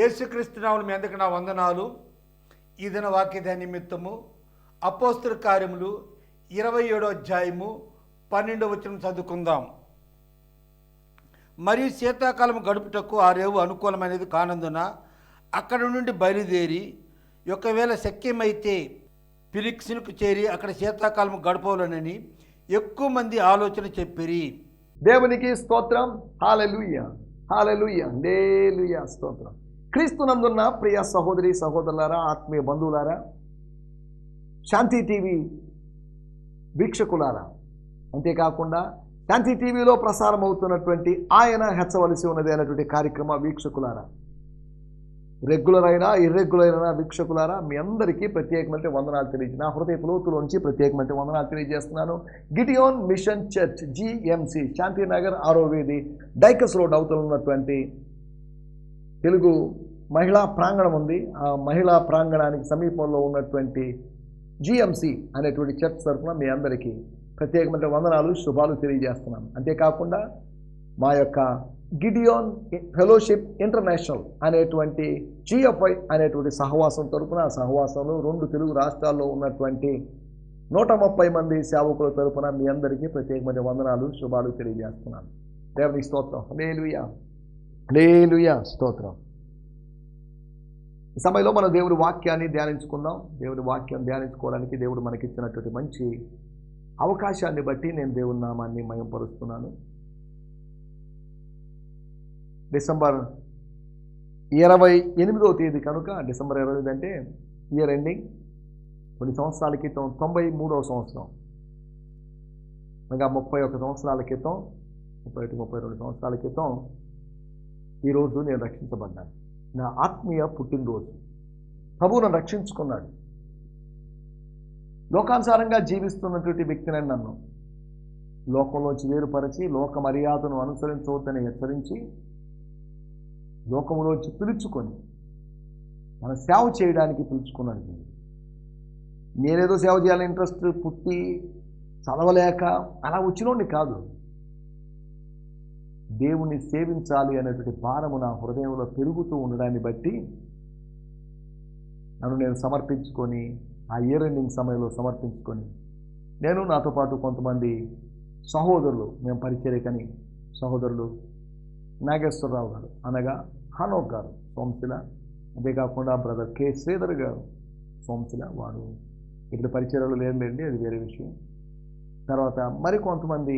యేసుక్రీస్తునాములు మీ అందరికి నా వందనాలు? ఈదిన దిన నిమిత్తము అపోస్తుల కార్యములు ఇరవై ఏడో అధ్యాయము పన్నెండో వచ్చిన చదువుకుందాం. మరియు శీతాకాలం గడుపుటకు ఆ రేవు అనుకూలమైనది కానందున అక్కడ నుండి బయలుదేరి ఒకవేళ శక్యమైతే ఫిలిక్స్కు చేరి అక్కడ శీతాకాలం గడపవలనని ఎక్కువ మంది ఆలోచన చెప్పిరి. దేవునికి స్తోత్రం. హాలలుయ్య హాలలుయ్య లేలుయ స్తోత్రం. క్రీస్తునందున్న ప్రియ సహోదరి సహోదరులారా ఆత్మీయ బంధువులారా శాంతి టీవీ వీక్షకులారా అంతేకాకుండా శాంతి టీవీలో ప్రసారం అవుతున్నటువంటి ఆయన హెచ్చవలసి ఉన్నది అయినటువంటి కార్యక్రమ వీక్షకులారా రెగ్యులర్ అయినా ఇర్రెగ్యులర్ అయినా వీక్షకులారా మీ అందరికీ ప్రత్యేకమైన వందనాలు తెలియజే నా హృదయ లోతులోంచి ప్రత్యేకమైన వందనాలు తెలియజేస్తున్నాను. Gideon mission church GMC Shantinagar ఆరో వీధి డైకస్ రోడ్ అవతల ఉన్నటువంటి తెలుగు మహిళా ప్రాంగణం ఉంది. ఆ మహిళా ప్రాంగణానికి సమీపంలో ఉన్నటువంటి జిఎంసి అనేటువంటి చర్చ్ తరఫున మీ అందరికీ ప్రత్యేకమైన వందనాలు శుభాలు తెలియజేస్తున్నాను అంతేకాకుండా మా యొక్క గిడియోన్ ఫెలోషిప్ ఇంటర్నేషనల్ అనేటువంటి జిఎఫ్ఐ అనేటువంటి సహవాసం తరపున ఆ సహవాసంలో రెండు తెలుగు రాష్ట్రాల్లో ఉన్నటువంటి నూట ముప్పై మంది సేవకుల తరపున మీ అందరికీ ప్రత్యేకమైన వందనాలు శుభాలు తెలియజేస్తున్నాను దేవుని స్తోత్రం. లేలుయా లేలుయా స్తోత్రం. ఈ సమయంలో మనం దేవుడి వాక్యాన్ని ధ్యానించుకుందాం. దేవుడి వాక్యం ధ్యానించుకోవడానికి దేవుడు మనకిచ్చినటువంటి మంచి అవకాశాన్ని బట్టి నేను దేవుని నామాన్ని మయంపరుస్తున్నాను. డిసెంబర్ ఇరవై ఎనిమిదవ తేదీ కనుక డిసెంబర్ ఇరవై ఎనిమిది అంటే ఇయర్ ఎండింగ్. కొన్ని సంవత్సరాల క్రితం తొంభై మూడవ సంవత్సరం. ఇంకా ముప్పై ఒక సంవత్సరాల క్రితం ముప్పై ఒకటి ముప్పై రెండు సంవత్సరాల క్రితం ఈరోజు నేను రక్షించబడ్డాను. నా ఆత్మీయ పుట్టినరోజు. ప్రభు నన్ను రక్షించుకున్నాడు. లోకానుసారంగా జీవిస్తున్నటువంటి వ్యక్తిని నన్ను లోకంలోంచి వేరుపరిచి లోక మర్యాదను అనుసరించవద్దని హెచ్చరించి లోకంలోంచి పిలుచుకొని మన సేవ చేయడానికి పిలుచుకున్నాడు దేవుడు. నేనేదో సేవ చేయాలని ఇంట్రెస్ట్ పుట్టి చదవలేక అలా వచ్చినోడిని కాదు. దేవుణ్ణి సేవించాలి అనేటువంటి భారము నా హృదయంలో పెరుగుతూ ఉండడాన్ని బట్టి నన్ను నేను సమర్పించుకొని ఆ ఇయర్ ఎండింగ్ సమయంలో సమర్పించుకొని నేను నాతో పాటు కొంతమంది సహోదరులు మేము పరిచర్యకని సహోదరులు నాగేశ్వరరావు గారు అనగా హనోక్ గారు సోమశిల అంతేకాకుండా బ్రదర్ కె. శ్రీధర్ గారు సోమశిల వాడు ఇక్కడ పరిచయాలు లేదులేండి అది వేరే విషయం. తర్వాత మరి కొంతమంది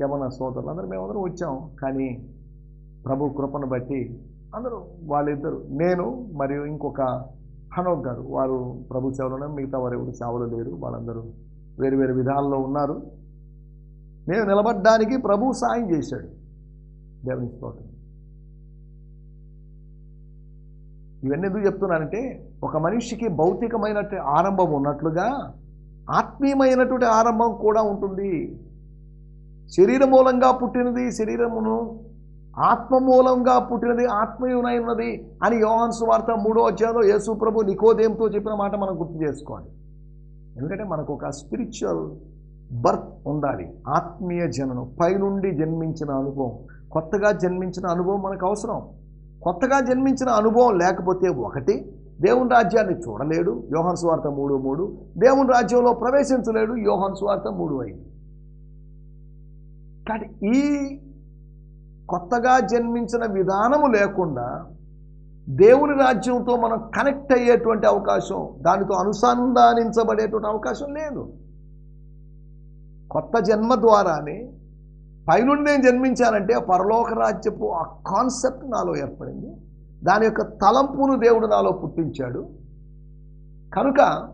యమన సోదరులు అందరూ మేమందరం వచ్చాం. కానీ ప్రభు కృపను బట్టి అందరూ వాళ్ళిద్దరు నేను మరియు ఇంకొక హనోక్ గారు వారు ప్రభు సేవలోనే మిగతా వారు ఎవరు సేవలు లేరు. వాళ్ళందరూ వేరు వేరు విధాల్లో ఉన్నారు. మేము నిలబడ్డానికి ప్రభు సాయం చేశాడు. దేవుని స్తోత్రం. ఇవన్నీ ఎందుకు చెప్తున్నానంటే ఒక మనిషికి భౌతికమైనటువంటి ఆరంభం ఉన్నట్లుగా ఆత్మీయమైనటువంటి ఆరంభం కూడా ఉంటుంది. శరీర మూలంగా పుట్టినది శరీరమును ఆత్మ మూలంగా పుట్టినది ఆత్మీయునై ఉన్నది అని యోహాన్ సువార్త మూడో అధ్యాయంలో యేసు ప్రభు నికోదేంతో చెప్పిన మాట మనం గుర్తు చేసుకోవాలి. ఎందుకంటే మనకు ఒక స్పిరిచువల్ బర్త్ ఉండాలి. ఆత్మీయ జననం పైనుండి జన్మించిన అనుభవం. కొత్తగా జన్మించిన అనుభవం మనకు అవసరం. కొత్తగా జన్మించిన అనుభవం లేకపోతే ఒకటి దేవుని రాజ్యాన్ని చూడలేడు యోహన్ స్వార్థ మూడు మూడు దేవుని రాజ్యంలో ప్రవేశించలేడు యోహన్ స్వార్థ మూడు ఐదు. కానీ ఈ కొత్తగా జన్మించిన విధానము లేకుండా దేవుని రాజ్యంతో మనం కనెక్ట్ అయ్యేటువంటి అవకాశం దానితో అనుసంధానించబడేటువంటి అవకాశం లేదు. కొత్త జన్మ ద్వారానే పైనుండి నేను జన్మించానంటే పరలోక రాజ్యపు ఆ కాన్సెప్ట్ నాలో ఏర్పడింది. దాని యొక్క తలంపును దేవుడు నాలో పుట్టించాడు. కనుక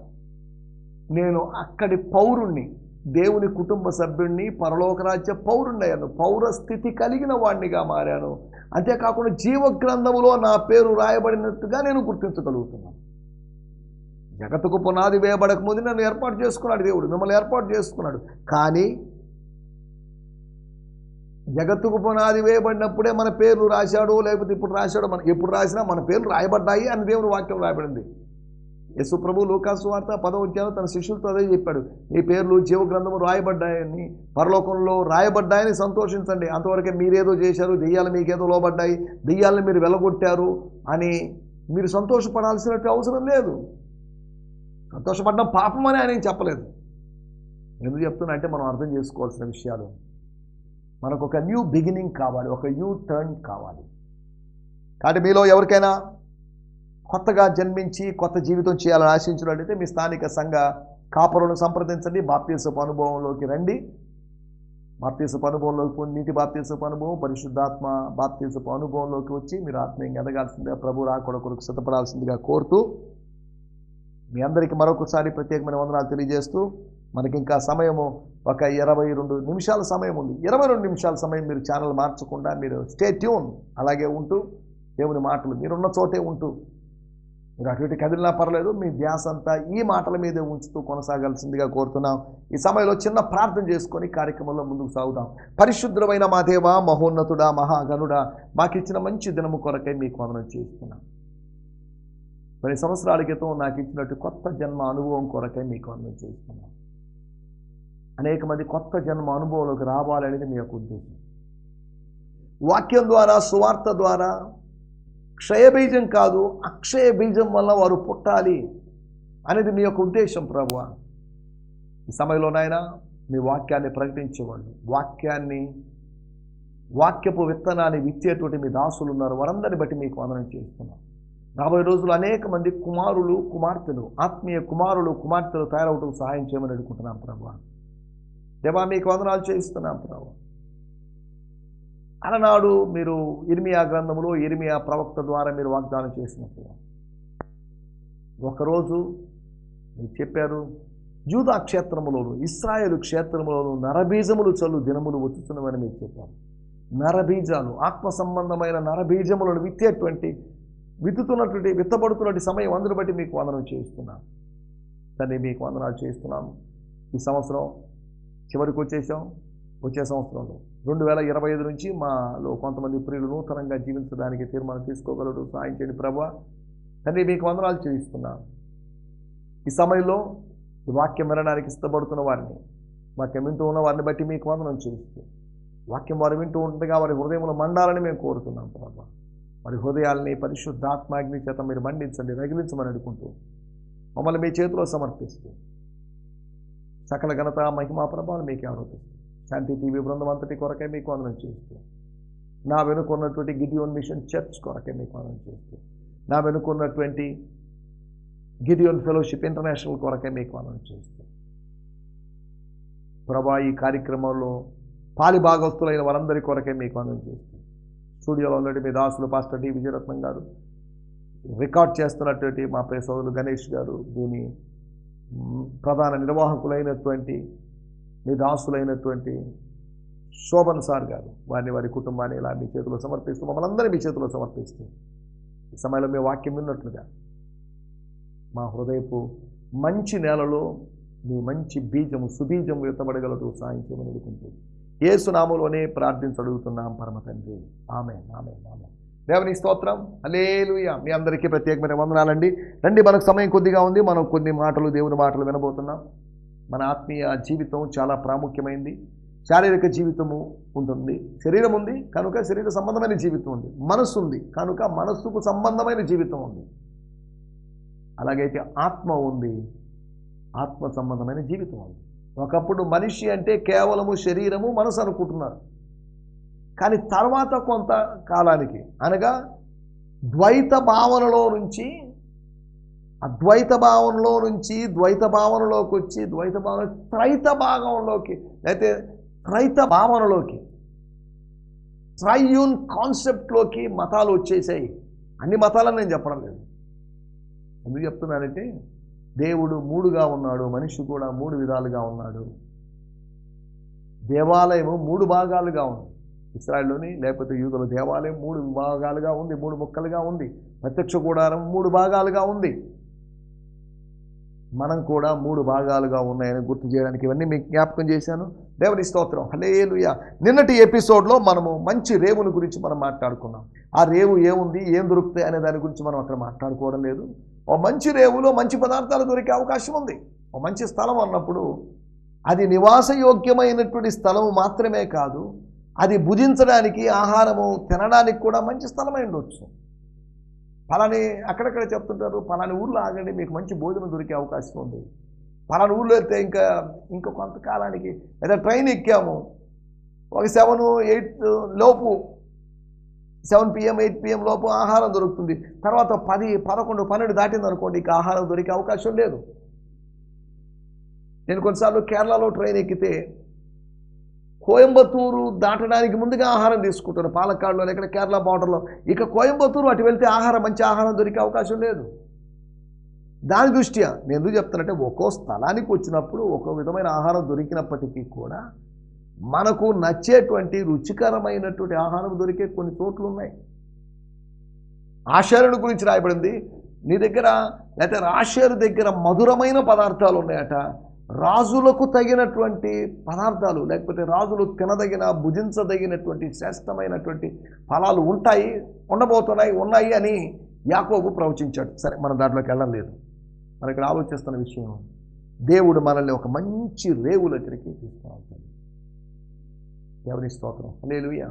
నేను అక్కడి పౌరుణ్ణి దేవుని కుటుంబ సభ్యుణ్ణి పరలోక రాజ్య పౌరస్థితి పౌర స్థితి కలిగిన వాడినిగా మారాను. అంతేకాకుండా జీవగ్రంథములో నా పేరు రాయబడినట్టుగా నేను గుర్తించగలుగుతున్నాను. జగత్తుకు పునాది వేయబడక ముందు నన్ను ఏర్పాటు చేసుకున్నాడు దేవుడు. మిమ్మల్ని ఏర్పాటు చేసుకున్నాడు. కానీ జగత్తుకు పునాది వేయబడినప్పుడే మన పేర్లు రాశాడు లేకపోతే ఇప్పుడు రాశాడు మన ఎప్పుడు రాసినా మన పేర్లు రాయబడ్డాయి అని దేవుని వాక్యం రాయబడింది. యేసు ప్రభు లోకాసు వార్త పదవ తన శిష్యులతో అదే చెప్పాడు. మీ పేర్లు జీవ గ్రంథము రాయబడ్డాయని. పరలోకంలో రాయబడ్డాయని సంతోషించండి. అంతవరకే మీరేదో చేశారు దెయ్యాలు మీకేదో లోబడ్డాయి దెయ్యాలను మీరు వెలగొట్టారు అని మీరు సంతోషపడాల్సినట్టు అవసరం లేదు. సంతోషపడడం పాపం అని ఆయన చెప్పలేదు. ఎందుకు చెప్తున్నా అంటే మనం అర్థం చేసుకోవాల్సిన విషయాలు. మనకు ఒక న్యూ బిగినింగ్ కావాలి. ఒక యూ టర్న్ కావాలి. కాబట్టి మీలో ఎవరికైనా కొత్తగా జన్మించి కొత్త జీవితం చేయాలని ఆశించినట్లయితే మీ స్థానిక సంఘ కాపులను సంప్రదించండి. బాప్తీసపు అనుభవంలోకి రండి. బాప్తీసపు అనుభవంలోకి నీటి బాప్తీసపు అనుభవం పరిశుద్ధాత్మ బాప్తీసపు అనుభవంలోకి వచ్చి మీరు ఆత్మీయంగా ఎదగాల్సిందిగా ప్రభు రాకడ కొరకు సిద్ధపడాల్సిందిగా కోరుతూ మీ అందరికీ మరొకసారి ప్రత్యేకమైన వందనాలు తెలియజేస్తూ మనకి ఇంకా సమయము ఒక ఇరవై రెండు నిమిషాల సమయం ఉంది. ఇరవై రెండు నిమిషాల సమయం మీరు ఛానల్ మార్చకుండా మీరు స్టే ట్యూన్ అలాగే ఉంటూ దేవుని మాటలు మీరున్న చోటే ఉంటూ మీరు అటు ఇటు కదిలినా పర్లేదు మీ ధ్యాస అంతా ఈ మాటల మీదే ఉంచుతూ కొనసాగాల్సిందిగా కోరుతున్నాం. ఈ సమయంలో చిన్న ప్రార్థన చేసుకొని కార్యక్రమంలో ముందుకు సాగుదాం. పరిశుద్ధమైన మా దేవ మహోన్నతుడా మహాగనుడా మాకిచ్చిన మంచి దినము కొరకై మీకు వందనం చేస్తున్నాం. కొన్ని సంవత్సరాల క్రితం నాకు ఇచ్చినట్టు కొత్త జన్మ అనుభవం కొరకై మీకు వందనం చేస్తున్నాం. అనేక మంది కొత్త జన్మ అనుభవంలోకి రావాలనేది మీ యొక్క ఉద్దేశం. వాక్యం ద్వారా సువార్త ద్వారా క్షయబీజం కాదు అక్షయ బీజం వల్ల వారు పుట్టాలి అనేది మీ యొక్క ఉద్దేశం ప్రభు ఈ సమయంలోనైనా మీ వాక్యాన్ని ప్రకటించేవాళ్ళు వాక్యాన్ని వాక్యపు విత్తనాన్ని విచ్చేటువంటి మీ దాసులు ఉన్నారు. వారందరిని బట్టి మీకు వందనం చేస్తున్నాం. రాబోయే రోజులు అనేక మంది కుమారులు కుమార్తెలు ఆత్మీయ కుమారులు కుమార్తెలు తయారవటం సహాయం చేయమని అడుగుతున్నాం ప్రభు దేవా మీకు వందనాలు చేయిస్తున్నాం ప్రభు అలనాడు మీరు ఇర్మియా గ్రంథములో ఇర్మియా ప్రవక్త ద్వారా మీరు వాగ్దానం చేసినట్టుగా ఒకరోజు మీరు చెప్పారు జూదా క్షేత్రములోను ఇస్రాయేల్ క్షేత్రములోను నరబీజములు చల్లు దినములు వచ్చుతున్నవని మీరు చెప్పారు. నరబీజాలు ఆత్మ సంబంధమైన నరబీజములను విత్తేటువంటి విత్తుతున్నటువంటి విత్తబడుతున్నటువంటి సమయం అందరి బట్టి మీకు వందనం చేస్తున్నాం తండ్రి మీకు వందనాలు చేస్తున్నాం ఈ సంవత్సరం చివరికి వచ్చేసాం వచ్చే సంవత్సరంలో రెండు వేల ఇరవై ఐదు నుంచి మాలో కొంతమంది ప్రియులు నూతనంగా జీవించడానికి తీర్మానం తీసుకోగలరు. సాయం చేయండి ప్రభు. తండ్రి మీకు వందనాలు చేయిస్తున్నాను ఈ సమయంలో ఈ వాక్యం వినడానికి ఇష్టపడుతున్న వారిని వాక్యం వింటూ ఉన్న వారిని బట్టి మీకు వందనం చేయిస్తూ వాక్యం వారు వింటూ ఉండగా వారి హృదయంలో మండాలని మేము కోరుతున్నాం ప్రభా. వారి హృదయాల్ని పరిశుద్ధాత్మాగ్ని చేత మీరు మండించండి రగిలించమని అడుగుకుంటూ మమ్మల్ని మీ చేతిలో సమర్పిస్తూ సకల ఘనత మహిమా ప్రభావం మీకే ఆరోపిస్తుంది శాంతి టీవీ బృందం అంతటి కొరకే మీకు వందనం చేస్తూ నా వెనుకున్నటువంటి గిడియోన్ మిషన్ చర్చ్ కొరకే మీకు వందనం చేస్తూ నా వెనుకున్నటువంటి గిడియోన్ ఫెలోషిప్ ఇంటర్నేషనల్ కొరకే మీకు వందనం చేస్తూ. ప్రభా ఈ కార్యక్రమంలో పాలి భాగస్తులైన వారందరి కొరకే మీకు వందనం చేస్తూ. స్టూడియోలో ఉన్నటువంటి మీ దాసులు పాస్టర్ డి. విజయరత్నం గారు రికార్డ్ చేస్తున్నటువంటి మా ప్రియ సోదరులు గణేష్ గారు దీని ప్రధాన నిర్వాహకులైనటువంటి మీ దాసులైనటువంటి శోభన్ సార్ గారు వారిని వారి కుటుంబాన్ని ఇలా మీ చేతిలో సమర్పిస్తూ మమ్మల్ని అందరినీ మీ చేతిలో సమర్పిస్తూ ఈ సమయంలో మీ వాక్యం విన్నట్లుగా మా హృదయపు మంచి నేలలో మీ మంచి బీజము సుబీజము ఎత్తబడగలదు సాయం చేయమని అడుగుకుంటూ ఏసునామంలోనే ప్రార్థించడుగుతున్నాం పరమ తండ్రి. ఆమె ఆమె ఆమె దేవుని స్తోత్రం. అలేలుయ మీ అందరికీ ప్రత్యేకమైన వందనాలండి. రండి మనకు సమయం కొద్దిగా ఉంది. మనం కొన్ని మాటలు దేవుని మాటలు వినబోతున్నాం. మన ఆత్మీయ జీవితం చాలా ప్రాముఖ్యమైంది. శారీరక జీవితము ఉంటుంది. శరీరం ఉంది కనుక శరీర సంబంధమైన జీవితం ఉంది. మనస్సు ఉంది కనుక మనస్సుకు సంబంధమైన జీవితం ఉంది. అలాగైతే ఆత్మ ఉంది ఆత్మ సంబంధమైన జీవితం ఉంది. ఒకప్పుడు మనిషి అంటే కేవలము శరీరము మనసు అనుకుంటున్నారు. కానీ తర్వాత కొంత కాలానికి అనగా ద్వైత భావనలో నుంచి అద్వైత భావనలో నుంచి ద్వైత భావనలోకి వచ్చి ద్వైత భావన త్రైత భాగంలోకి అయితే త్రైత భావనలోకి ట్రైయూన్ కాన్సెప్ట్లోకి మతాలు వచ్చేసాయి. అన్ని మతాలని నేను చెప్పడం లేదు. ఎందుకు చెప్తున్నానంటే దేవుడు మూడుగా ఉన్నాడు మనిషి కూడా మూడు విధాలుగా ఉన్నాడు. దేవాలయము మూడు భాగాలుగా ఉంది. ఇస్రాయల్లోని లేకపోతే యూదుల దేవాలయం మూడు భాగాలుగా ఉంది మూడు ముక్కలుగా ఉంది. ప్రత్యక్ష కూడారం మూడు భాగాలుగా ఉంది. మనం కూడా మూడు భాగాలుగా ఉన్నాయని గుర్తు చేయడానికి ఇవన్నీ మీకు జ్ఞాపకం చేశాను. దేవుని స్తోత్రం. హలేలుయ నిన్నటి ఎపిసోడ్లో మనము మంచి రేవుని గురించి మనం మాట్లాడుకున్నాం. ఆ రేవు ఏముంది ఏం దొరుకుతాయి అనే దాని గురించి మనం అక్కడ మాట్లాడుకోవడం లేదు. ఓ మంచి రేవులో మంచి పదార్థాలు దొరికే అవకాశం ఉంది. ఓ మంచి స్థలం అన్నప్పుడు అది నివాసయోగ్యమైనటువంటి స్థలం మాత్రమే కాదు అది భుజించడానికి ఆహారము తినడానికి కూడా మంచి స్థలమై ఉండొచ్చు. పలాని అక్కడక్కడ చెప్తుంటారు పలాని ఊర్లో ఆగండి మీకు మంచి భోజనం దొరికే అవకాశం ఉంది. పలాని ఊర్లో వెళ్తే ఇంకా ఇంకా కొంతకాలానికి లేదా ట్రైన్ ఎక్కాము. ఒక సెవెన్ ఎయిట్ లోపు సెవెన్ పిఎం ఎయిట్ పిఎం లోపు ఆహారం దొరుకుతుంది. తర్వాత పది పదకొండు పన్నెండు దాటింది అనుకోండి ఇక ఆహారం దొరికే అవకాశం లేదు. నేను కొన్నిసార్లు కేరళలో ట్రైన్ ఎక్కితే కోయంబత్తూరు దాటడానికి ముందుగా ఆహారం తీసుకుంటాను పాలక్కాడులో ఇక్కడ కేరళ బార్డర్లో. ఇక కోయంబత్తూరు అటు వెళ్తే ఆహారం మంచి ఆహారం దొరికే అవకాశం లేదు. దాని దృష్ట్యా నేను ఎందుకు చెప్తానంటే ఒక్కో స్థలానికి వచ్చినప్పుడు ఒక్కో విధమైన ఆహారం దొరికినప్పటికీ కూడా మనకు నచ్చేటువంటి రుచికరమైనటువంటి ఆహారం దొరికే కొన్ని చోట్లు ఉన్నాయి. ఆషారుని గురించి రాయబడింది. నీ దగ్గర లేకపోతే రాషేరు దగ్గర మధురమైన పదార్థాలు ఉన్నాయట. రాజులకు తగినటువంటి పదార్థాలు లేకపోతే రాజులు తినదగిన భుజించదగినటువంటి శ్రేష్టమైనటువంటి ఫలాలు ఉంటాయి ఉండబోతున్నాయి ఉన్నాయి అని యాకోబు ప్రవచించాడు. సరే మన దాంట్లోకి వెళ్ళడం లేదు. మన ఇక్కడ ఆలోచిస్తున్న విషయం దేవుడు మనల్ని ఒక మంచి రేవు దగ్గరికి తీసుకురావుతాడు ఎవరి స్తోత్రం. లేలుయ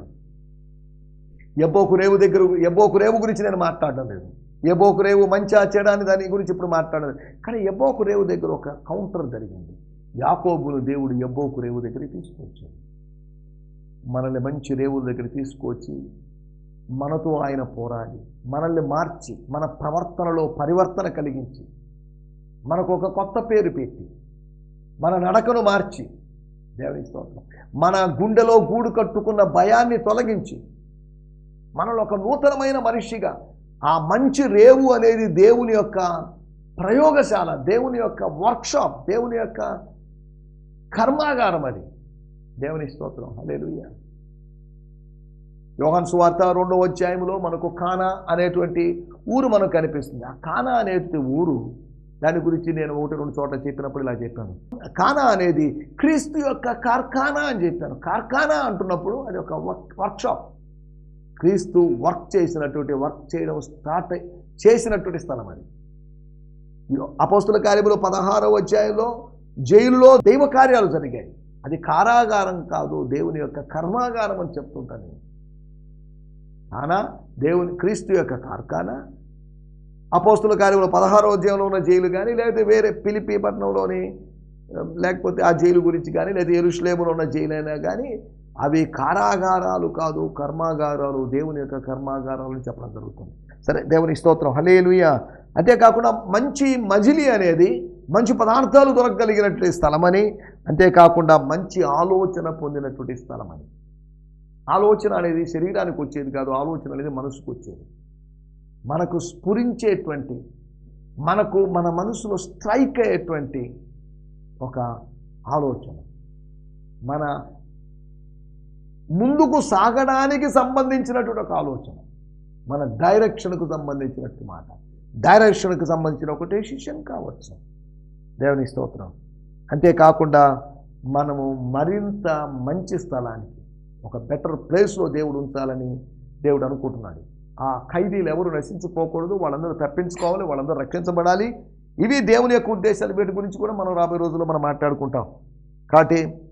ఎబ్బోకు రేవు దగ్గర ఎబ్బోకు రేవు గురించి నేను మాట్లాడడం లేదు. ఎబోకు రేవు మంచి చేయడానికి దాని గురించి ఇప్పుడు మాట్లాడదు. కానీ ఎబోకు రేవు దగ్గర ఒక కౌంటర్ జరిగింది. యాకోబును దేవుడు ఎబ్బోకు రేవు దగ్గరికి తీసుకొచ్చాడు. మనల్ని మంచి రేవుల దగ్గర తీసుకొచ్చి మనతో ఆయన పోరాడి మనల్ని మార్చి మన ప్రవర్తనలో పరివర్తన కలిగించి మనకు ఒక కొత్త పేరు పెట్టి మన నడకను మార్చి దేవుని స్తోత్రం. మన గుండెలో గూడు కట్టుకున్న భయాన్ని తొలగించి మనలో ఒక నూతనమైన మనిషిగా ఆ మంచి రేవు అనేది దేవుని యొక్క ప్రయోగశాల దేవుని యొక్క వర్క్షాప్ దేవుని యొక్క కర్మాగారం అది. దేవుని స్తోత్రం. హల్లెలూయా. యోహన్ సువార్త రెండవ అధ్యాయంలో మనకు కానా అనేటువంటి ఊరు మనకు కనిపిస్తుంది. ఆ కానా అనేటువంటి ఊరు దాని గురించి నేను ఒకటి రెండు చోట్ల చెప్పినప్పుడు ఇలా చెప్పాను. కానా అనేది క్రీస్తు యొక్క కార్ఖానా అని చెప్పాను కార్ఖానా అంటున్నప్పుడు అది ఒక వర్క్ వర్క్షాప్. క్రీస్తు వర్క్ చేసినటువంటి వర్క్ చేయడం స్టార్ట్ చేసినటువంటి స్థలం అది. అపోస్తుల కార్యములు పదహారవ అధ్యాయంలో జైలులో దైవ కార్యాలు జరిగాయి. అది కారాగారం కాదు దేవుని యొక్క కర్మాగారం అని చెప్తుంటాను నేను. కానా దేవుని క్రీస్తు యొక్క కార్ఖానా? అపోస్తుల కార్యంలో పదహారో అధ్యాయంలో ఉన్న జైలు కానీ లేకపోతే వేరే పిలిపి పట్టణంలోని లేకపోతే ఆ జైలు గురించి కానీ లేదా ఎరుషులేములో ఉన్న జైలు అయినా కానీ అవి కారాగారాలు కాదు కర్మాగారాలు దేవుని యొక్క కర్మాగారాలు అని చెప్పడం జరుగుతుంది. సరే దేవుని స్తోత్రం. హలేలుయ అంతేకాకుండా మంచి మజిలి అనేది మంచి పదార్థాలు దొరకగలిగినటువంటి స్థలమని అంతేకాకుండా మంచి ఆలోచన పొందినటువంటి స్థలమని. ఆలోచన అనేది శరీరానికి వచ్చేది కాదు ఆలోచన అనేది మనసుకు వచ్చేది. మనకు స్ఫురించేటువంటి మనకు మన మనసులో స్ట్రైక్ అయ్యేటువంటి ఒక ఆలోచన. మన ముందుకు సాగడానికి సంబంధించినటువంటి ఒక ఆలోచన. మన డైరెక్షన్కు సంబంధించినట్టు మాట. డైరెక్షన్కు సంబంధించిన ఒక డెసిషన్ కావచ్చు. దేవుని స్తోత్రం. అంతేకాకుండా మనము మరింత మంచి స్థలానికి ఒక బెటర్ ప్లేస్లో దేవుడు ఉంచాలని దేవుడు అనుకుంటున్నాడు. ఆ ఖైదీలు ఎవరు నశించుకోకూడదు వాళ్ళందరూ తప్పించుకోవాలి వాళ్ళందరూ రక్షించబడాలి. ఇవి దేవుని యొక్క ఉద్దేశాలు. వీటి గురించి కూడా మనం రాబోయే రోజుల్లో మనం మాట్లాడుకుంటాం. కాబట్టి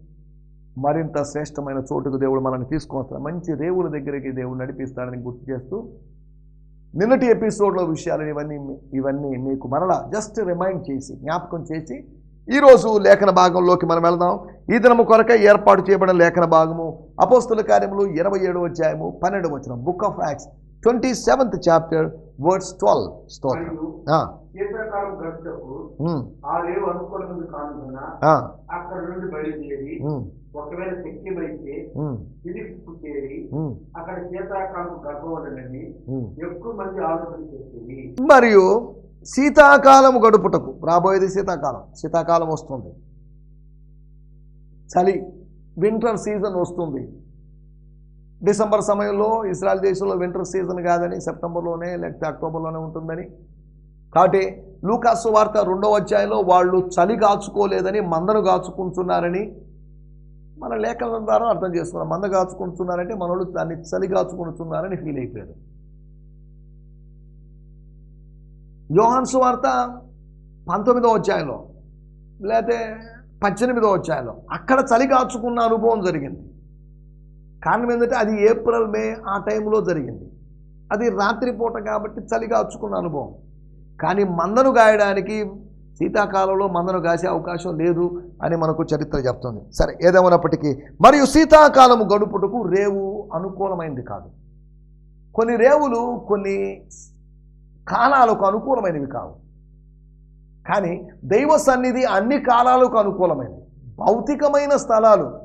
మరింత శ్రేష్టమైన చోటుకు దేవుడు మనల్ని తీసుకొస్తాడు మంచి రేవుల దగ్గరికి దేవుడు నడిపిస్తాడని గుర్తు చేస్తూ నిన్నటి ఎపిసోడ్లో విషయాలు ఇవన్నీ ఇవన్నీ మీకు మరలా జస్ట్ రిమైండ్ చేసి జ్ఞాపకం చేసి ఈరోజు లేఖన భాగంలోకి మనం వెళదాం. ఈ దినము కొరకై ఏర్పాటు చేయబడిన లేఖన భాగము అపోస్తుల కార్యములు ఇరవై ఏడవ అధ్యాయము పన్నెండు వచ్చిన book of Acts twenty seventh chapter words twelve స్తోత్రం ఆ, ఒకవేళ ఫిలిప్స్కు చేరి అక్కడ. ఎక్కువ మంది ఆలోచన చేసింది. మరియు శీతాకాలం గడుపుటకు రాబోయేది శీతాకాలం శీతాకాలం వస్తుంది. చలి వింటర్ సీజన్ వస్తుంది. డిసెంబర్ సమయంలో ఇస్రాయల్ దేశంలో వింటర్ సీజన్ కాదని సెప్టెంబర్లోనే లేకపోతే అక్టోబర్లోనే ఉంటుందని. కాబట్టి లూకాసు వార్త రెండవ అధ్యాయంలో వాళ్ళు చలి కాచుకోలేదని మందను కాచుకుంటున్నారని మన లేఖల ద్వారా అర్థం చేసుకున్నాం మంద కాచుకుంటున్నారంటే మనోళ్ళు దాన్ని చలి కాచుకుంటున్నారని ఫీల్ అయిపోయారు. యోహాన్స్ వార్త పంతొమ్మిదో అధ్యాయంలో లేకపోతే పద్దెనిమిదో అధ్యాయంలో అక్కడ చలి కాచుకున్న అనుభవం జరిగింది. కారణం ఏంటంటే అది ఏప్రిల్ మే ఆ టైంలో జరిగింది. అది రాత్రిపూట కాబట్టి చలి కాచుకున్న అనుభవం. కానీ మందను గాయడానికి శీతాకాలంలో మందను కాసే అవకాశం లేదు అని మనకు చరిత్ర చెప్తుంది. సరే ఏదేమైనప్పటికీ మరియు శీతాకాలము గడుపుటకు రేవు అనుకూలమైనది కాదు. కొన్ని రేవులు కొన్ని కాలాలకు అనుకూలమైనవి కావు. కానీ దైవ సన్నిధి అన్ని కాలాలకు అనుకూలమైనది. భౌతికమైన స్థలాలు.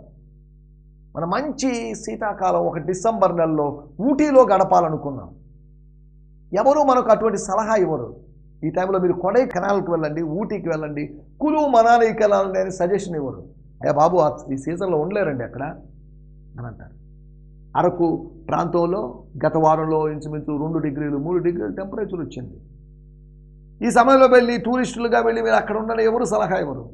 మన మంచి శీతాకాలం ఒక డిసెంబర్ నెలలో ఊటీలో గడపాలనుకున్నాం. ఎవరు మనకు అటువంటి సలహా ఇవ్వరు. ఈ టైంలో మీరు కొడై కెనాల్కి వెళ్ళండి ఊటీకి వెళ్ళండి కులు మనాలికి వెళ్ళాలని అని సజెషన్ ఇవ్వరు అయ్యా బాబు ఆ- ఈ సీజన్లో ఉండలేరండి అక్కడ అని అంటారు. అరకు ప్రాంతంలో గత వారంలో ఇంచుమించు రెండు డిగ్రీలు మూడు డిగ్రీలు టెంపరేచర్ వచ్చింది. ఈ సమయంలో వెళ్ళి టూరిస్టులుగా వెళ్ళి మీరు అక్కడ ఉండని ఎవరు సలహా ఇవ్వరు.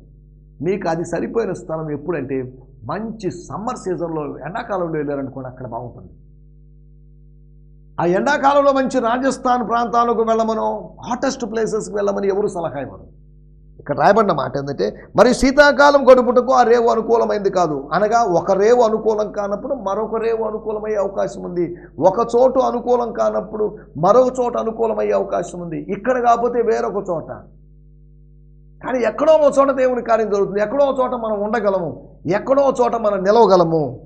మీకు అది సరిపోయిన స్థలం ఎప్పుడంటే మంచి సమ్మర్ సీజన్లో ఎండాకాలంలో వెళ్ళారనుకోండి అక్కడ బాగుంటుంది. ఆ ఎండాకాలంలో మంచి రాజస్థాన్ ప్రాంతాలకు వెళ్ళమనో హాటెస్ట్ ప్లేసెస్కి వెళ్ళమని ఎవరు సలహా ఇవ్వరు. ఇక్కడ రాయబడిన మాట ఏంటంటే మరి శీతాకాలం గడుపుటకు ఆ రేవు అనుకూలమైంది కాదు. అనగా ఒక రేవు అనుకూలం కానప్పుడు మరొక రేవు అనుకూలమయ్యే అవకాశం ఉంది. ఒక చోటు అనుకూలం కానప్పుడు మరొక చోట అనుకూలమయ్యే అవకాశం ఉంది. ఇక్కడ కాకపోతే వేరొక చోట. కానీ ఎక్కడో ఒక చోట దేవుని కార్యం జరుగుతుంది. ఎక్కడో చోట మనం ఉండగలము. ఎక్కడో చోట మనం నిలవగలము.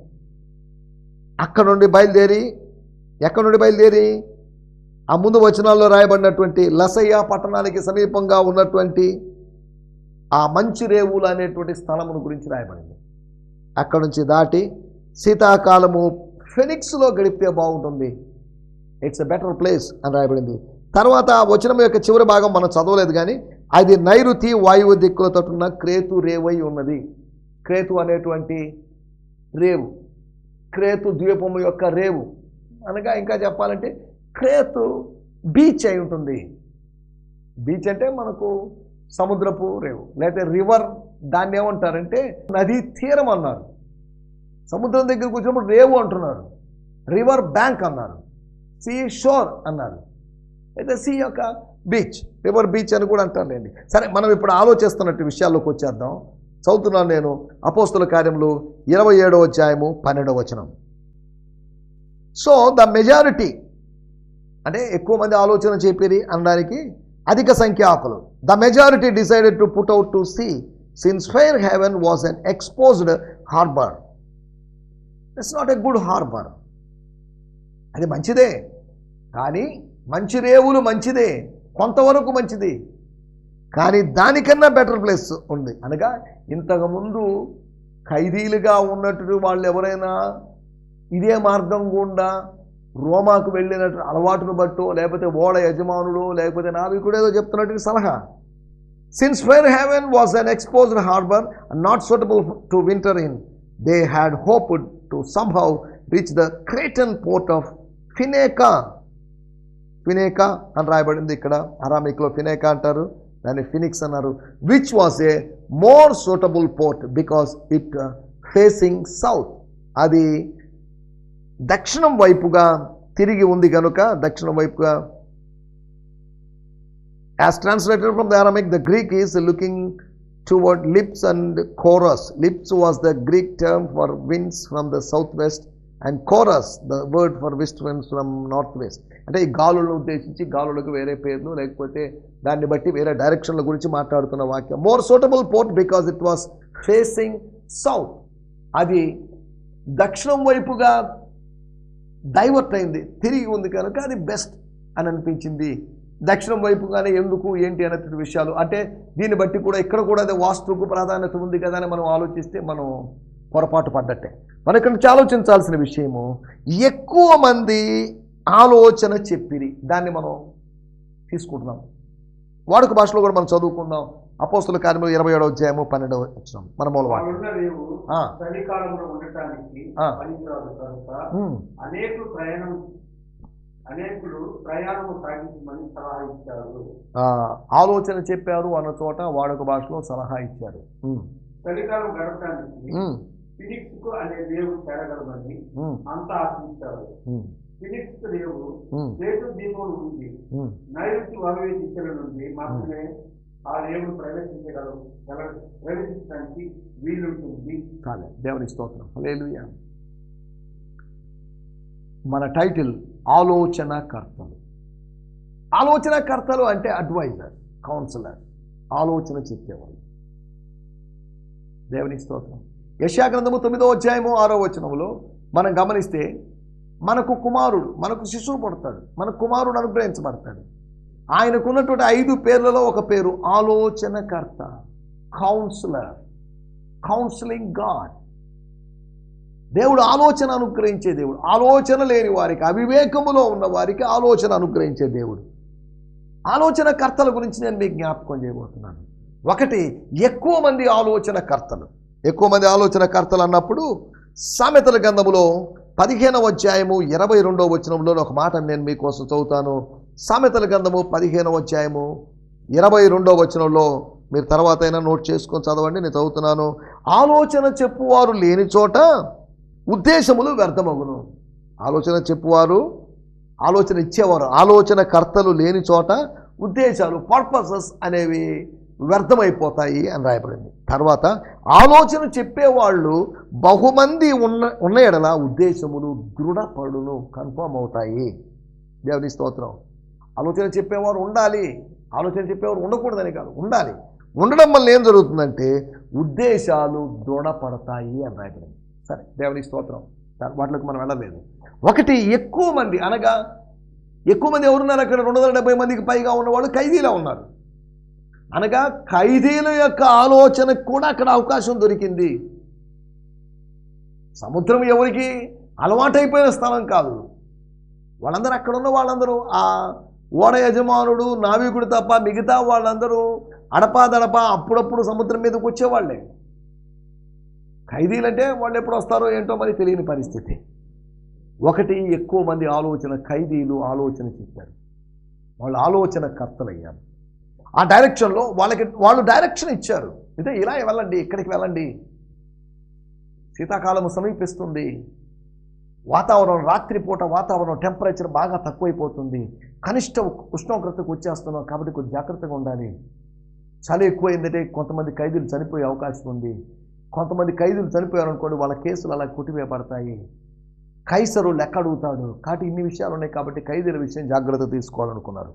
అక్కడ నుండి బయలుదేరి ఎక్కడి నుండి బయలుదేరి? ఆ ముందు వచనాల్లో రాయబడినటువంటి లసయ్య పట్టణానికి సమీపంగా ఉన్నటువంటి ఆ మంచి రేవులు అనేటువంటి స్థలమును గురించి రాయబడింది. అక్కడ నుంచి దాటి శీతాకాలము ఫెనిక్స్లో గడిపితే బాగుంటుంది. ఇట్స్ ఎ బెటర్ ప్లేస్ అని రాయబడింది. తర్వాత ఆ వచనం యొక్క చివరి భాగం మనం చదవలేదు కానీ అది నైరుతి వాయువు దిక్కులతో ఉన్న క్రేతు రేవై ఉన్నది. క్రేతు అనేటువంటి రేవు. క్రేతు ద్వీపము యొక్క రేవు. అనగా ఇంకా చెప్పాలంటే క్రేతు బీచ్ అయి ఉంటుంది. బీచ్ అంటే మనకు సముద్రపు రేవు లేకపోతే రివర్ దాన్ని ఏమంటారంటే నదీ తీరం అన్నారు. సముద్రం దగ్గరికి వచ్చినప్పుడు రేవు అంటున్నారు. రివర్ బ్యాంక్ అన్నారు. సీ షోర్ అన్నారు. అయితే సీ యొక్క బీచ్ రివర్ బీచ్ అని కూడా అంటారులేండి సరే మనం ఇప్పుడు ఆలోచిస్తున్నట్టు విషయాల్లోకి వచ్చేద్దాం. చదువుతున్నాను నేను అపోస్తుల కార్యములు ఇరవై ఏడవ అధ్యాయము పన్నెండవ వచనం. సో ద మెజారిటీ అంటే ఎక్కువ మంది ఆలోచన చెప్పేది అనడానికి అధిక సంఖ్యాకులు the majority decided to put out to sea since Fair Haven was an exposed harbour it's not a good harbour అది మంచిదే. కానీ మంచి రేవులు మంచిదే. కొంతవరకు మంచిది. కానీ దానికన్నా బెటర్ ప్లేస్ ఉంది. అనగా ఇంతకుముందు ఖైదీలుగా ఉన్నట్టు వాళ్ళు ఎవరైనా ఇదే మార్గం గుండా రోమాకు వెళ్ళినట్టు అలవాటును బట్టో లేకపోతే ఓడ యజమానుడు లేకపోతే నావికుడు ఏదో చెప్తున్నట్టు సలహా. Since Fair Haven was an exposed harbour not suitable to winter in they had hope to somehow reach the Cretan port of Phenice Phenice అని రాయబడింది ఇక్కడ. అరామిక్లో ఫినేకా అంటారు. దాన్ని ఫినిక్స్ అన్నారు. Which was a more suitable port because it facing south అది దక్షిణం వైపుగా తిరిగి ఉంది కనుక దక్షిణం వైపుగా. As translated from the Aramaic the Greek is looking toward Lips and Chorus Lips was the Greek term for winds from the south west and Chorus the word for west winds from north west అంటే ఈ గాలులను ఉద్దేశించి గాలులకు వేరే పేర్లు లేకపోతే దాన్ని బట్టి వేరే డైరెక్షన్ల గురించి మాట్లాడుతున్న వాక్యం. More suitable port because it was facing south అది దక్షిణం వైపుగా డైవర్ట్ అయింది. తిరిగి ఉంది కనుక అది బెస్ట్ అని అనిపించింది. దక్షిణం వైపుగానే ఎందుకు ఏంటి అనేటువంటి విషయాలు. అంటే దీన్ని బట్టి కూడా ఇక్కడ కూడా అదే వాస్తుకు ప్రాధాన్యత ఉంది కదా అని మనం ఆలోచిస్తే మనం పొరపాటు పడ్డట్టే. మనం ఇక్కడ నుంచి ఆలోచించాల్సిన విషయము ఎక్కువ మంది ఆలోచన చెప్పిరి. దాన్ని మనం తీసుకుంటున్నాం. వాడుక భాషలో కూడా మనం చదువుకుందాం. అపోస్తుల కార్యములు ఇరవై ఏడవ అధ్యాయము పన్నెండవ వచ్చినాం మన ఆ, ఆలోచన చెప్పారు అన్న చోట వాడుక భాషలో సలహా ఇచ్చారు. చలికాలం గడపడానికి అనే చేరగలమని అంతా ఆశించారు. ఫినిక్స్ దేశ ఉంది. నైరుతి వాయువ్య దిశల నుండి మాత్రమే ఆ దేవుడు ప్రవేశించగలరు ప్రవేశించడానికి వీలుంటుంది. చాలే దేవుని స్తోత్రం. లేదు మన టైటిల్ ఆలోచనకర్తలు. ఆలోచనకర్తలు అంటే అడ్వైజర్ కౌన్సిలర్. ఆలోచన చెప్పేవాళ్ళు. దేవుని స్తోత్రం. యశాగ్రంథము తొమ్మిదో అధ్యాయము ఆరో వచనంలో మనం గమనిస్తే మనకు కుమారుడు మనకు శిశువు పుడతాడు మన కుమారుడు అనుగ్రహించబడతాడు. ఆయనకున్నటువంటి ఐదు పేర్లలో ఒక పేరు ఆలోచనకర్త కౌన్సిలర్ కౌన్సిలింగ్ గాడ్ దేవుడు ఆలోచన అనుగ్రహించే దేవుడు. ఆలోచన లేని వారికి అవివేకములో ఉన్న వారికి ఆలోచన అనుగ్రహించే దేవుడు. ఆలోచన కర్తల గురించి నేను మీకు జ్ఞాపకం చేయబోతున్నాను. ఒకటి ఎక్కువ మంది ఆలోచన కర్తలు ఎక్కువ మంది ఆలోచన కర్తలు అన్నప్పుడు సామెతల గంధములో పదిహేనవ అధ్యాయము ఇరవై రెండవ వచనంలో ఒక మాట నేను మీకోసం చదువుతాను. సామెతల గ్రంథము పదిహేనవ అధ్యాయము ఇరవై రెండవ వచనంలో మీరు తర్వాత అయినా నోట్ చేసుకొని చదవండి నేను చదువుతున్నాను. ఆలోచన చెప్పువారు లేని చోట ఉద్దేశములు వ్యర్థమగును. ఆలోచన చెప్పువారు ఆలోచన ఇచ్చేవారు ఆలోచన కర్తలు లేని చోట ఉద్దేశాలు పర్పసెస్ అనేవి వ్యర్థమైపోతాయి అని రాయబడింది. తర్వాత ఆలోచన చెప్పేవాళ్ళు బహుమంది ఉన్న ఉన్న ఎడల ఉద్దేశములు దృఢపడును కన్ఫర్మ్ అవుతాయి. దేవుని స్తోత్రం. ఆలోచన చెప్పేవారు ఉండాలి. ఆలోచన చెప్పేవారు ఉండకూడదని కాదు ఉండాలి. ఉండడం వల్ల ఏం జరుగుతుందంటే ఉద్దేశాలు దృఢపడతాయి అని రాయబడింది. సరే దేవుని స్తోత్రం. వాటిలోకి మనం వెళ్ళలేదు. ఒకటి ఎక్కువ మంది అనగా ఎక్కువ మంది ఎవరున్నారు అక్కడ? రెండు వందల డెబ్బై మందికి పైగా ఉన్నవాళ్ళు ఖైదీలో ఉన్నారు. అనగా ఖైదీల యొక్క ఆలోచనకు కూడా అక్కడ అవకాశం దొరికింది. సముద్రం ఎవరికి అలవాటైపోయిన స్థలం కాదు. వాళ్ళందరూ అక్కడ ఉన్న వాళ్ళందరూ ఆ ఓడ యజమానుడు నావికుడు తప్ప మిగతా వాళ్ళందరూ అడపాదడపా అప్పుడప్పుడు సముద్రం మీదకి వచ్చేవాళ్ళే. ఖైదీలంటే వాళ్ళు ఎప్పుడు వస్తారో ఏంటో మరి తెలియని పరిస్థితి. ఒకటి ఎక్కువ మంది ఆలోచన ఖైదీలు ఆలోచన చెప్పారు. వాళ్ళు ఆలోచన కర్తలయ్యారు. ఆ డైరెక్షన్లో వాళ్ళకి వాళ్ళు డైరెక్షన్ ఇచ్చారు. అయితే ఇలా వెళ్ళండి ఇక్కడికి వెళ్ళండి. శీతాకాలం సమీపిస్తుంది. వాతావరణం రాత్రిపూట వాతావరణం టెంపరేచర్ బాగా తక్కువైపోతుంది. కనిష్ట ఉష్ణోగ్రతకు వచ్చేస్తున్నాం కాబట్టి కొంచెం జాగ్రత్తగా ఉండాలి. చలి ఎక్కువైందంటే కొంతమంది ఖైదీలు చనిపోయే అవకాశం ఉంది. కొంతమంది ఖైదీలు చనిపోయారు అనుకోండి వాళ్ళ కేసులు అలా కొట్టివేయబడతాయి. కైసరు లెక్క అడుగుతాడు. కాబట్టి ఇన్ని విషయాలు ఉన్నాయి కాబట్టి ఖైదీల విషయం జాగ్రత్త తీసుకోవాలనుకున్నారు.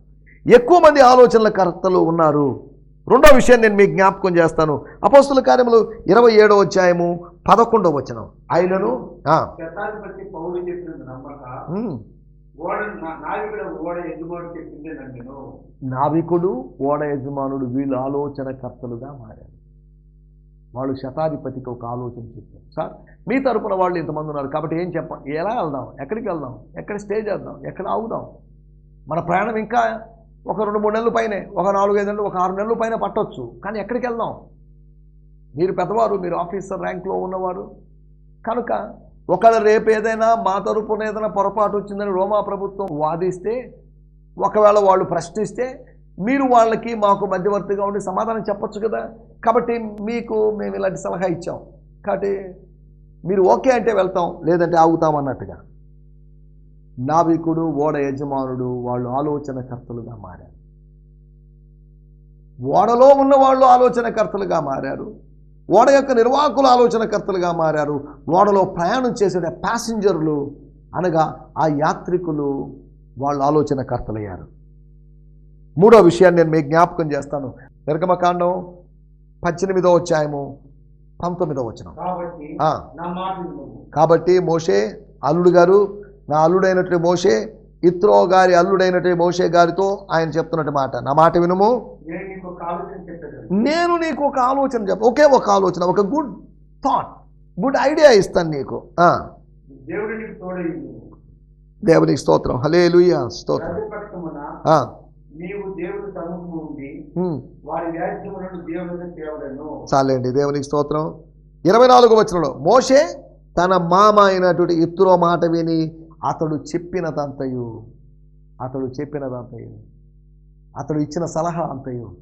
ఎక్కువ మంది ఆలోచనల కర్తలు ఉన్నారు. రెండో విషయం నేను మీకు జ్ఞాపకం చేస్తాను. అపోస్తుల కార్యములు ఇరవై ఏడో అధ్యాయము పదకొండవ వచనం. ఆయనను నావికుడ ఓడ యజమానుడు వీళ్ళు ఆలోచన కర్తలుగా మారారు. వాళ్ళు శతాధిపతికి ఒక ఆలోచన చెప్పారు. సార్ మీ తరపున వాళ్ళు ఇంతమంది ఉన్నారు కాబట్టి ఏం చెప్ప ఎలా వెళ్దాం? ఎక్కడికి వెళ్దాం? ఎక్కడ స్టే చేద్దాం? ఎక్కడ ఆగుదాం? మన ప్రయాణం ఇంకా ఒక రెండు మూడు నెలల పైనే ఒక నాలుగు ఐదు నెలలు ఒక ఆరు నెలల పైన పట్టొచ్చు. కానీ ఎక్కడికి వెళ్దాం? మీరు పెద్దవారు మీరు ఆఫీసర్ ర్యాంక్లో ఉన్నవారు. కనుక ఒకవేళ రేపు ఏదైనా మా తరపున ఏదైనా పొరపాటు వచ్చిందని రోమా ప్రభుత్వం వాదిస్తే ఒకవేళ వాళ్ళు ప్రశ్నిస్తే మీరు వాళ్ళకి మాకు మధ్యవర్తిగా ఉండి సమాధానం చెప్పొచ్చు కదా. కాబట్టి మీకు మేము ఇలాంటి సలహా ఇచ్చాం. కాబట్టి మీరు ఓకే అంటే వెళ్తాం లేదంటే ఆగుతాం అన్నట్టుగా. నావికుడు ఓడ యజమానుడు వాళ్ళు ఆలోచనకర్తలుగా మారారు. ఓడలో ఉన్న వాళ్ళు ఆలోచనకర్తలుగా మారారు. ఓడ యొక్క నిర్వాహకులు ఆలోచనకర్తలుగా మారారు. ఓడలో ప్రయాణం చేసే ప్యాసింజర్లు అనగా ఆ యాత్రికులు వాళ్ళు ఆలోచనకర్తలయ్యారు. మూడో విషయాన్ని నేను మీకు జ్ఞాపకం చేస్తాను. నిర్గమకాండం పద్దెనిమిదో అధ్యాయము పంతొమ్మిదో వచనం. కాబట్టి ఆ, నా మాట వినుము. కాబట్టి మోషే అల్లుడు గారు నా అల్లుడైనటువంటి మోషే ఇత్రో గారి అల్లుడైనటువంటి మోషే గారితో ఆయన చెప్తున్నట్టు మాట. నా మాట వినుము? నేను నీకు ఒక ఆలోచన చెప్ప ఒకే ఒక ఆలోచన ఒక గుడ్ థాట్ గుడ్ ఐడియా ఇస్తాను నీకు. దేవునికి స్తోత్రం. హలే స్తోత్రం. దేవుడిని తేవడను చాలండి దేవునికి స్తోత్రం. ఇరవై నాలుగు వచనంలో మోషే తన మామ అయినటువంటి ఇత్తురో మాట విని అతడు చెప్పినదంతయు అతడు చెప్పినదంతయు అతడు ఇచ్చిన సలహా అంతయు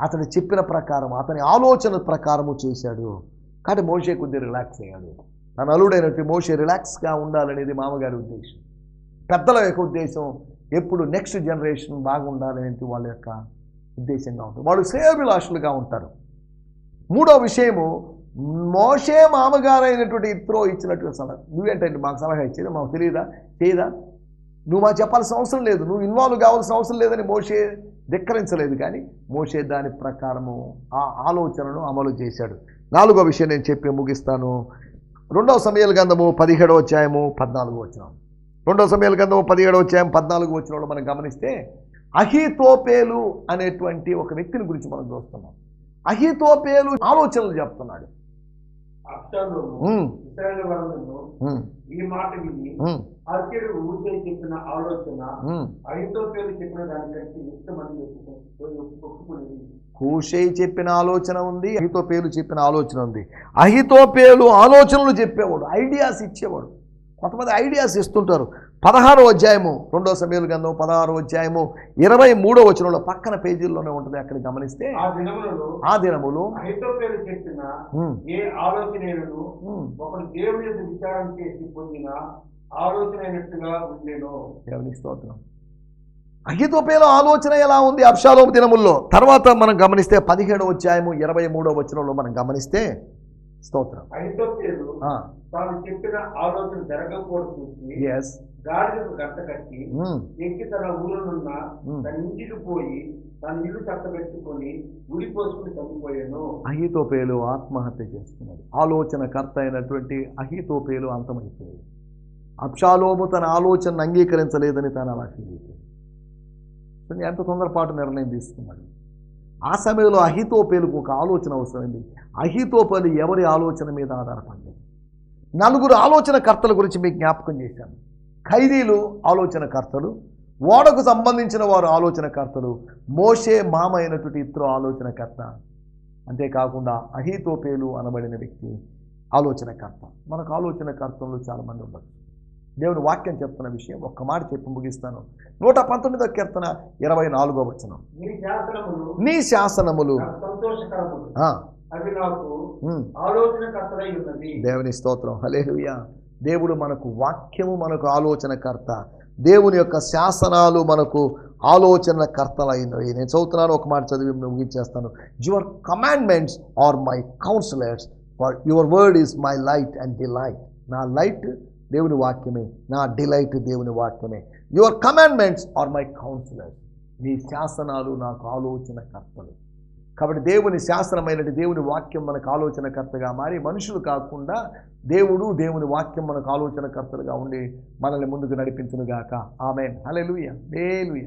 అతడు చెప్పిన ప్రకారం అతని ఆలోచన ప్రకారము చేశాడు. కాబట్టి మోషే కొద్దిగా రిలాక్స్ అయ్యాడు. తన అల్లుడైనట్టు మోషే రిలాక్స్గా ఉండాలనేది మామగారి ఉద్దేశం. పెద్దల యొక్క ఉద్దేశం ఎప్పుడు నెక్స్ట్ జనరేషన్ బాగుండాలనేది వాళ్ళ యొక్క ఉద్దేశంగా ఉంటుంది. వాళ్ళు శ్రేయోభిలాషులుగా ఉంటారు. మూడో విషయము మోషే మామగారు అయినటువంటి ఇత్రో ఇచ్చినటువంటి సలహా. నువ్వేంటండి మాకు సలహా ఇచ్చేది? మాకు తెలియదా చేయదా నువ్వు మాకు చెప్పాల్సిన అవసరం లేదు. నువ్వు ఇన్వాల్వ్ కావాల్సిన అవసరం లేదని మోషే ధిక్కరించలేదు. కానీ మోషే దాని ప్రకారము ఆ ఆలోచనను అమలు చేశాడు. నాలుగో విషయం నేను చెప్పి ముగిస్తాను. రెండవ సమయాల గంధము పదిహేడవ అధ్యాయము పద్నాలుగు వచ్చిన రెండవ సమయాల గంధము పదిహేడవ అధ్యాయం పద్నాలుగు వచ్చిన మనం గమనిస్తే అహితోపేలు అనేటువంటి ఒక వ్యక్తిని గురించి మనం చూస్తున్నాం. అహితోపేలు ఆలోచనలు చెప్తున్నాడు. ఈ మాట విని ఉమ్, అర్జుడు ఊసే చెప్పిన ఆలోచన ఉమ్. ఐతోపేలు చెప్పిన దానికంటే ఇష్టమని ఒప్పుకునేది హూషై చెప్పిన ఆలోచన ఉంది అహితోపేలు చెప్పిన ఆలోచన ఉంది. అహితోపేలు ఆలోచనలు చెప్పేవాడు ఐడియాస్ ఇచ్చేవాడు. కొంతమంది ఐడియాస్ ఇస్తుంటారు. పదహారో అధ్యాయము రెండో సమయాలు గంధం పదహారో అధ్యాయము ఇరవై మూడో వచనంలో పక్కన పేజీల్లోనే ఉంటుంది అక్కడ గమనిస్తే. ఆ దినములు. దేవుని స్తోత్రం. అహితోపేల ఆలోచన ఎలా ఉంది అబ్షాలోము దినముల్లో? తర్వాత మనం గమనిస్తే పదిహేడో అధ్యాయము ఇరవై మూడో వచనంలో మనం గమనిస్తే స్తోత్రం. ఐతోపేలు తాను చెప్పిన ఆలోచన జరగకపోవడం చూసి ఎస్ గాడిదకు గంట కట్టి ఎక్కి తన ఊరునున్న తన ఇంటికి పోయి తన ఇల్లు చక్కబెట్టుకొని ఉరి పోసుకుని చనిపోయాను. అహితోపేలు ఆత్మహత్య చేసుకున్నాడు. ఆలోచన కర్త అయినటువంటి అహితోపేలు అంతమైపోయాడు. అబ్షాలోము తన ఆలోచనను అంగీకరించలేదని తను అలా ఫీల్ అయిపోయాడు. ఎంత తొందరపాటు నిర్ణయం తీసుకున్నాడు? ఆ సమయంలో అహితోపేలుకు ఒక ఆలోచన అవసరమైంది అహితోపేలు ఎవరి ఆలోచన మీద ఆధారపడింది నలుగురు ఆలోచన కర్తల గురించి మీకు జ్ఞాపకం చేశాను. ఖైదీలు ఆలోచనకర్తలు ఓడకు సంబంధించిన వారు ఆలోచనకర్తలు మోషే మామ అయినటువంటి ఇతరు ఆలోచనకర్త. అంతేకాకుండా అహీతోపేలు అనబడిన వ్యక్తి ఆలోచనకర్త. మనకు ఆలోచనకర్తలు చాలామంది ఉండొచ్చు. దేవుని వాక్యం చెప్తున్న విషయం ఒక్క మాట చెప్పి ముగిస్తాను. నూట పంతొమ్మిదో కీర్తన ఇరవై నాలుగో వచనం. నీ శాసనములు దేవుని స్తోత్రం. హలేలుయా దేవుడు మనకు వాక్యము మనకు ఆలోచనకర్త. దేవుని యొక్క శాసనాలు మనకు ఆలోచన కర్తలైనవి నేను చదువుతున్నాను ఒక మాట చదివి ముగించేస్తాను. Your commandments are my counsellors for your word is my light and delight నా లైట్ దేవుని వాక్యమే. నా డిలైట్ దేవుని వాక్యమే. Your commandments are my counsellors నీ శాసనాలు నాకు ఆలోచన కర్తలు కాబట్టి దేవుని శాసనమైనటువంటి దేవుని వాక్యం మనకు ఆలోచనకర్తగా మారి మనుషులు కాకుండా దేవుడు దేవుని వాక్యం మనకు ఆలోచనకర్తలుగా ఉండి మనల్ని ముందుకు నడిపించునుగాక. ఆమె హలెలుయ బేలుయ